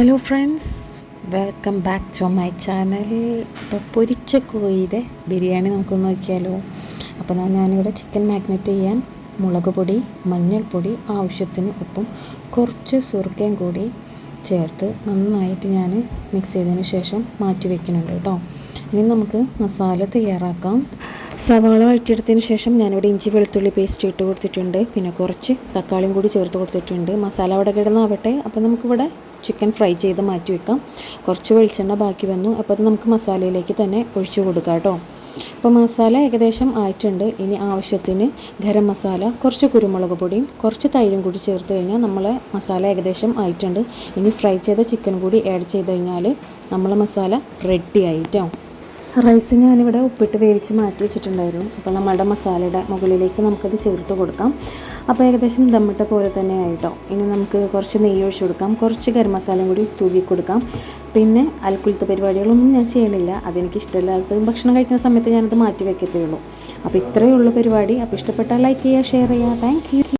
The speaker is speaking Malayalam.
Hello friends welcome back to my channel ഇപ്പോൾ പൊരിച്ച കോഴിയുടെ ബിരിയാണി നമുക്കൊന്ന് നോക്കിയാലോ. അപ്പോൾ ഞാൻ ഞാനിവിടെ ചിക്കൻ മാഗ്നറ്റ് ചെയ്യാൻ മുളക് പൊടി മഞ്ഞൾപ്പൊടി ആവശ്യത്തിന് ഒപ്പം കുറച്ച് സുർക്കയും കൂടി ചേർത്ത് നന്നായിട്ട് ഞാൻ മിക്സ് ചെയ്തതിന് ശേഷം മാറ്റി വെക്കുന്നുണ്ട് കേട്ടോ. ഇനി നമുക്ക് മസാല തയ്യാറാക്കാം. സവാള വഴറ്റിയെടുത്തതിന് ശേഷം ഞാനിവിടെ ഇഞ്ചി വെളുത്തുള്ളി പേസ്റ്റ് ഇട്ട് കൊടുത്തിട്ടുണ്ട്. പിന്നെ കുറച്ച് തക്കാളിയും കൂടി ചേർത്ത് കൊടുത്തിട്ടുണ്ട്. മസാല അവിടെ കിടന്നാവട്ടെ. അപ്പോൾ നമുക്കിവിടെ ചിക്കൻ ഫ്രൈ ചെയ്ത് മാറ്റി വെക്കാം. കുറച്ച് വെളിച്ചെണ്ണ ബാക്കി വന്നു. അപ്പോൾ അത് നമുക്ക് മസാലയിലേക്ക് തന്നെ ഒഴിച്ചു കൊടുക്കാം കേട്ടോ. അപ്പോൾ മസാല ഏകദേശം ആയിട്ടുണ്ട്. ഇനി ആവശ്യത്തിന് ഗരം മസാല കുറച്ച് കുരുമുളക് പൊടിയും കുറച്ച് തൈരും കൂടി ചേർത്ത് കഴിഞ്ഞാൽ നമ്മളെ മസാല ഏകദേശം ആയിട്ടുണ്ട്. ഇനി ഫ്രൈ ചെയ്ത ചിക്കൻ കൂടി ആഡ് ചെയ്ത് കഴിഞ്ഞാൽ നമ്മളെ മസാല റെഡി ആയിട്ടോ റൈസ് ഞാനിവിടെ ഉപ്പിട്ട് വേവിച്ച് മാറ്റി വെച്ചിട്ടുണ്ടായിരുന്നു. അപ്പോൾ നമ്മളുടെ മസാലയുടെ മുകളിലേക്ക് നമുക്കത് ചേർത്ത് കൊടുക്കാം. അപ്പോൾ ഏകദേശം ദമ്മിട്ട പോലെ തന്നെ ആയിട്ടോ. ഇനി നമുക്ക് കുറച്ച് നെയ്യ് ഒഴിച്ച് കൊടുക്കാം. കുറച്ച് ഗരം മസാലയും കൂടി തൂക്കി കൊടുക്കാം. പിന്നെ അൽക്കുലത്തെ പരിപാടികളൊന്നും ഞാൻ ചെയ്യണില്ല. അതെനിക്ക് ഇഷ്ടമില്ലാത്ത ഭക്ഷണം കഴിക്കുന്ന സമയത്ത് ഞാനത് മാറ്റി വെക്കത്തേ ഉള്ളൂ. അപ്പോൾ ഇത്രയേ ഉള്ളൂ പരിപാടി. അപ്പോൾ ഇഷ്ടപ്പെട്ടാൽ ലൈക്ക് ചെയ്യുക ഷെയർ ചെയ്യുക. താങ്ക്